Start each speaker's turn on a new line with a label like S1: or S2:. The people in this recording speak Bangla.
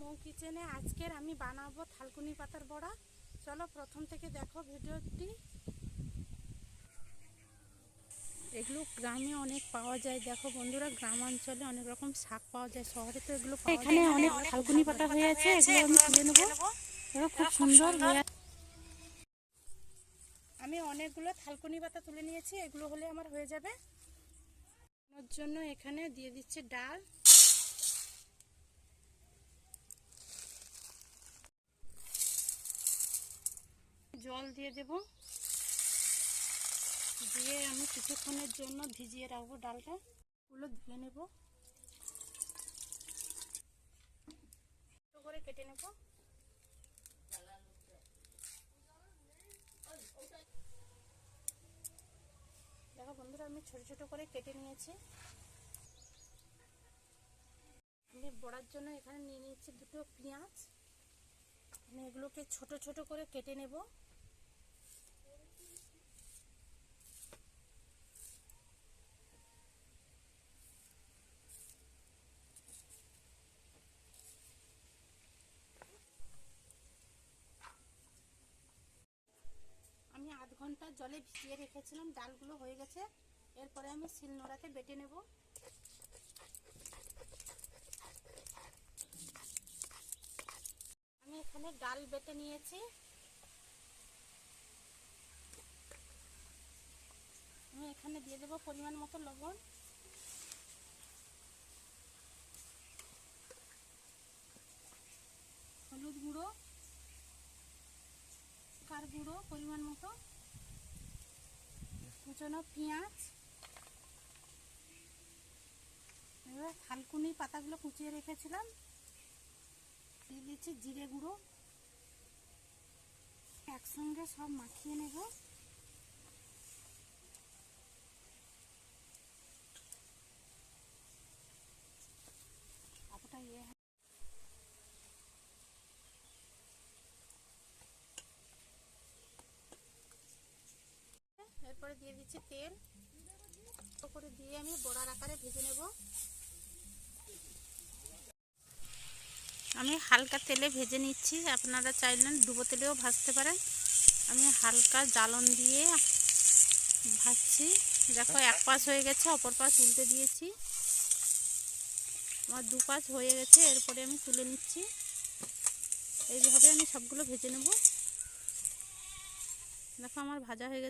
S1: মৌ কিচেনে আজকের আমি বানাবো থালকুনি পাতার বড়া। চলো প্রথম থেকে দেখো ভিডিওটি। এগুলো গ্রামে অনেক পাওয়া যায়। দেখো বন্ধুরা গ্রামাঞ্চলে অনেক রকম শাক পাওয়া যায় শহরে তো এগুলো
S2: এখানে অনেক থালকুনি পাতা হয়ে আছে এগুলো আমি তুলে নেব। এগুলো খুব সুন্দর হয়ে
S1: আমি অনেকগুলো থালকুনি পাতা তুলে নিয়েছি এগুলো হলে আমার হয়ে যাবে। জন্য এখানে দিয়ে দিচ্ছি ডাল। জল দিয়ে দেব। দিয়ে আমি কিছুক্ষণের জন্য ভিজিয়ে রাখব ডালটা। ওগুলো ধুয়ে নেব। করে কেটে নেব। দেখো বন্ধুরা, আমি ছোট ছোট করে কেটে নিয়েছি। আমি বড়ার জন্য এখানে নিয়ে নিয়েছি দুটো পেঁয়াজ। আমি এগুলোকে ছোট ছোট করে কেটে নেব আমি আধ ঘণ্টা জলে ভিজিয়ে রেখেছিলাম, ডালগুলো হয়ে গেছে। এরপরে আমি শিলনোড়াতে বেটে নেব। আমি এখানে ডাল বেটে নিয়েছি। আমি এখানে দিয়ে দেবো পরিমাণ মতো লবণ। হলুদ গুঁড়ো, কার গুঁড়ো পরিমাণ মতো। কুচনো পেঁয়াজ। এবার থালকুনি পাতাগুলো কুচিয়ে রেখেছিলাম। দিয়ে দিচ্ছি জিরে গুঁড়ো। একসঙ্গে সব মাখিয়ে নেব। এরপরে দিয়ে দিচ্ছি তেল। করে দিয়ে আমি বড়ার আকারে ভেজে নেব। আমি হালকা তেলে ভেজে নিচ্ছি। আপনারা চাইলেন ডুবো তেলেও ভাজতে পারেন। আমি হালকা জ্বালন দিয়ে ভাজছি। দেখো, এক পাশ হয়ে গেছে, অপর পাশ উল্টে দিয়েছি। আমার দু পাশ হয়ে গেছে, এরপরে আমি তুলে নিচ্ছি। এইভাবে আমি সবগুলো ভেজে নেব। দেখো, আমার ভাজা হয়ে গেছে।